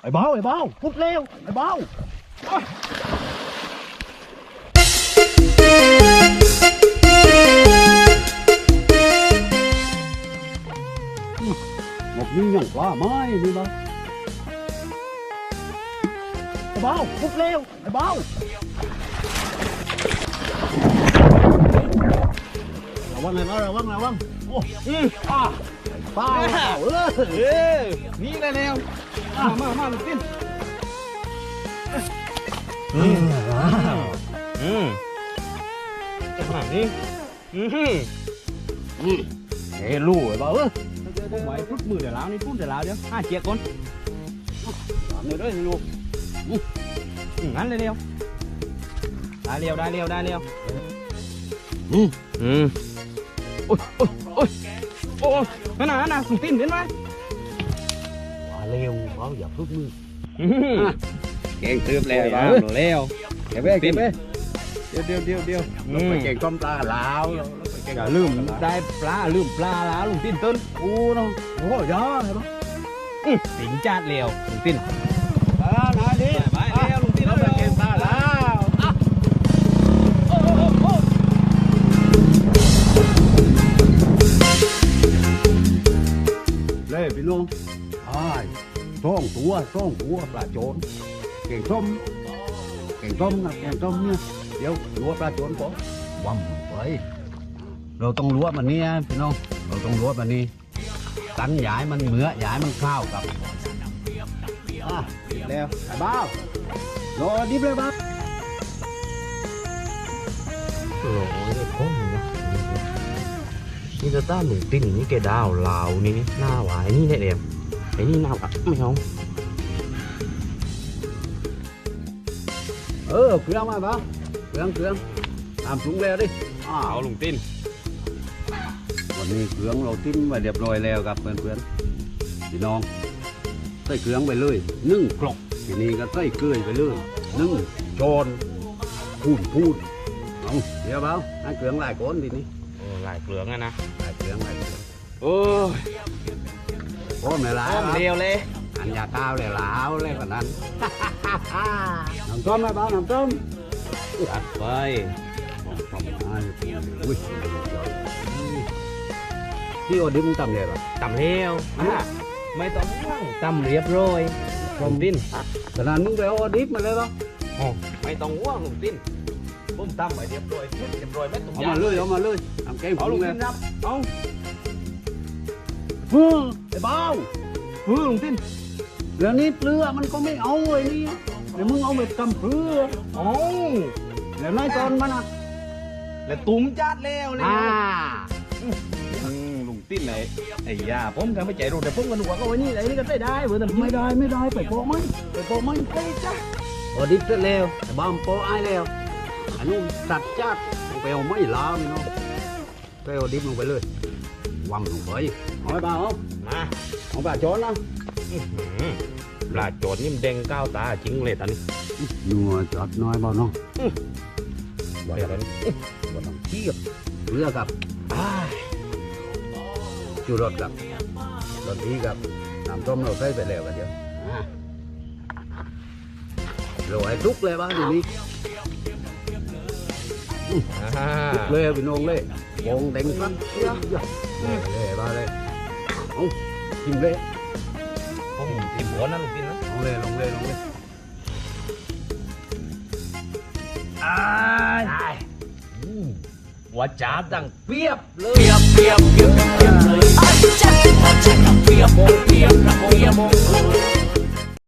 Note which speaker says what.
Speaker 1: ไอ้เบาไอ้เบาพุดเร็วไอ้เบาหมดนี่ยัง ว่าไม่นี่บ้าไอ้เบาพุดเร็วไอ้เบาระวังเลยนะระวังระวังโอ้อืออ่าเบาเบาเออ
Speaker 2: เออนี่แหละแล้วมามามาลูกติ้นอืมอืมขนาดนี้อืม
Speaker 1: อืมเฮ้ลู่ไอ้เบาเออ
Speaker 2: ผมไว้พุดมือเดี๋ยวแล้วนี่พุดเดี๋ยวแล้วเดี๋ยวห้าเจียกก่อน
Speaker 1: ทำเลยด้วยลูก
Speaker 2: อืมงั้นเลยเร็วได้เร็วได้เร็วได้เร็ว
Speaker 1: อืม
Speaker 2: อืม โอ้ยโอ้ยโอ้ยโอ้ยนั่นน่ะนั่นน่ะลูกติ้นเห็นไหม
Speaker 1: ว่าเร็วเบาอย่าพึ่งมือ
Speaker 2: อืมเก่งตืบแล้ว
Speaker 1: โอ้ย
Speaker 2: ยา
Speaker 1: เอ้ย
Speaker 2: เร็ว
Speaker 1: เก็บไปเก็บไป
Speaker 2: เดี๋ยวเดี๋ยวเดี๋ยวเดี๋ยว
Speaker 1: เราไปเก่งต้มตาลาว
Speaker 2: อย่าลืมได้ปลาลืมปลาแล้วลุงติ้นต้น
Speaker 1: โอ้เนาะโอ้ยอดเลยปะ
Speaker 2: อื้อสิงจัดเร็วลุงติ้น
Speaker 1: พี่น้องใช่ซ่องตัวซ่องตัวปลาโจรเก่งส้มเก่งส้มนะเก่งส้มเนี่ยเดี๋ยวรั้วปลาโจรก่อนวัมไปเราต้องรั้วมันนี้นะพี่น้องเราต้องรั้วมันนี้กันย้ายมันเหมือย้ายมันข้าวกับอะแล้วไอ้บ้าวรอดิบเลยบ้าว
Speaker 2: โอ้ยคง นะนี่จะต้านหนึ่งติ้นนี่แกดาวลาวนี่นี่หน้าหวายนี่แน่เดียวไอ้นี่หน้าอะไม่เอา
Speaker 1: เออเครื่องมาบ้าวเครื่องเครื่องตามถุงแล้วดิอ้าว
Speaker 2: เอาลุงติ้น
Speaker 1: วันนี้เครื่องเราทิ้งไว้เรียบร้อยแล้วครับเพื่อนๆพี่น้องใส่เครื่องไปเลยนึ่งกรอกทีนี้ก็ใส่เกลือไปเลยนึ่งจอนพูนพูนเอาเดี๋ยวเบาให้เครื่องหลายก้นทีนี้
Speaker 2: โอ้ลายเกลืองอะนะ
Speaker 1: หลายเครื่องหลายเครื่อง
Speaker 2: โอ้ย
Speaker 1: พร้อมเลยล่ะ
Speaker 2: ต้มเร็วเลย
Speaker 1: อันยาข้าวเลยลาวเลยกว่านั้นน้ำต้มไหมเบาน้ำต้ม
Speaker 2: จัดไป
Speaker 1: ทำมาอุ้ยพี่โอดิมึงทำเลยปะ
Speaker 2: ตำเร็วอะไม่ต้องห่วงตำเรียบร้อยลุงติ้น
Speaker 1: ขนาดมึงไปเอาอดิบมาเลยปะ
Speaker 2: โอ้ไม่ต้องห่วงลุงติ้น ผมตำไว้เรียบร้อยเรียบร้อยไม่ต้อง
Speaker 1: เอามาเลยเอามาเลยทำแกง
Speaker 2: เอา
Speaker 1: ผ
Speaker 2: ลุ
Speaker 1: ง
Speaker 2: ง
Speaker 1: เลย
Speaker 2: ติ้นรับเอา
Speaker 1: เฮ้อไอ้เบา
Speaker 2: เฮ้ยลุงติ้น
Speaker 1: เดี๋ยวนี้เปลือกมันก็ไม่เอาไอ้นี่เดี๋ยวมึงเอาไปกำเปลือก
Speaker 2: โอ้
Speaker 1: แล้วนายตอนมันอะ
Speaker 2: แล้วตุ้มจัดแล้วเลย
Speaker 1: อ่า
Speaker 2: ลุงติ้นไหนไอ้ยาผมก็ไม่ใจรู้แต่ผมก็นึกว่าก็ไว้นี่ไอ้นี่ก็ได้ได้เว้ยแต่
Speaker 1: ไม่ได้ไม่ได้ไปโปะมันไปโปะมัน
Speaker 2: ไปจ้ะ
Speaker 1: โอดิบเสร็จแล้วไอ้บ้ามโปะไอ้แล้ว อันนู้นตัดจัดลงไปเอาไม่ลาวนี่เนาะไปเอาดิบลงไปเลยวังลงไปเอาไปเปล่าเอา
Speaker 2: มา
Speaker 1: เอาปลาจอนนะ
Speaker 2: อื้อหือปลาโจดนี่มันแดงก้าวตาจริงเลยตอนนี้
Speaker 1: นัวจัดน้อยเบาเนาะ
Speaker 2: ว่าอย่างนั้น
Speaker 1: บ่ต้องเทียบเรือกับ
Speaker 2: อ้าย
Speaker 1: จูรสกับรสดีกับน้ำต้มเราใส่ไปแล้วกันเดี๋ยวอ่าโรยทุกเลยบ้างทีนี้ เลยพี่น้องเลยวงเต็มครับเลยมาเลยเอาทิมเลย
Speaker 2: ผมทิมหัวนะลูกพี่นะ
Speaker 1: ลงเลยลงเลยลงเลย
Speaker 2: ว่าจ้าดังเปียบเลย
Speaker 1: เปียบเปียบเปียบเล
Speaker 2: ยอ้ายจ้าจาดังเปี
Speaker 1: ยบเปีย
Speaker 2: บเปียบเปียบ